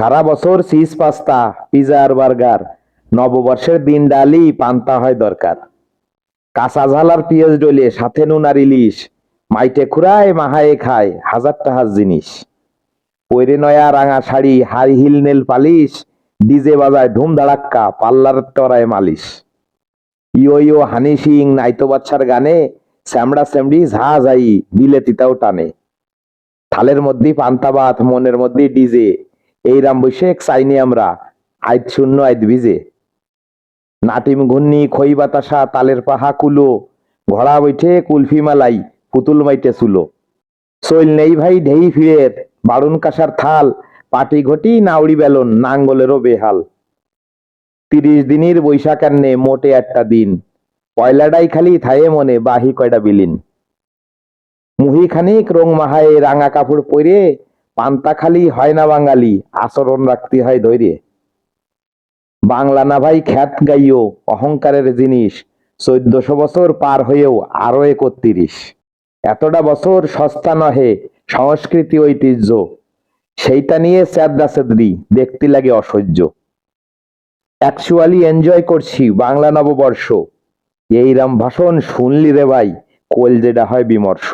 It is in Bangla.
সারা বছর চিজ পাস্তা, পিজা আর বার্গার, নববর্ষের দিন ডালি, পান্তা হয় দরকার। কাঁচা ঝাল আর পেঁয়াজ ডলে সাথে নুন আর ইলিশ, মাইটে খুরায় মাহায়ে খায় হাজার টাকার জিনিস। পৈরে নয়া রাঙা sari, high heel nail polish, DJ বাজায় ধুম ধাড়াক্কা পাল্লার তরায় মালিশ। ইয়ো ইয়ো হানি সিং নাইতো বাচ্চার গানে, স্যামড়া স্যামড়ি ঝা যাই বিলেতিতাও টানে। থালের মধ্যে পান্তা ভাত, মনের মধ্যে ডিজে। এই রাম বৈশেখ চাইনি আমরা, আইত শূন্য, আইত ভিজে নাটিম ঘূর্ণি, খই বাতাসা, তালের পাহা, কুলো, ঘোড়া বৈঠে, কুলফি মালাই, পুতুল মাইটে চুলো চইল নেই ভাই, ঢেই ফিরের বারুন কাসার থাল, পাটি ঘটি, নাউড়ি বেলন, নাঙ্গলেরও বেহাল। তিরিশ দিনের বৈশাখ আন্নে মোটে একটা দিন। পয়লাটাই খালি থায়ে মনে, বাহি কয়টা বিলিন। মুহি খানিক রং মাহায়, রাঙা কাপড় পরে পান্তা খালি হয় না বাঙালি, আচরণ রাখতে হয় ধৈর্যে। বাংলা না ভাই খ্যাত গাইও অহংকারের জিনিস, চোদ্দশো বছর পার হয়েও আরও একত্রিশ। এতটা বছর সস্তা নহে, সংস্কৃতি ঐতিহ্য। সেইটা নিয়ে স্যাদা সেদরি দেখতে লাগে অসহ্য। অ্যাকচুয়ালি এনজয় করছি বাংলা নববর্ষ। এই রাম ভাষণ শুনলি রে ভাই, কোল যেটা হয় বিমর্ষ।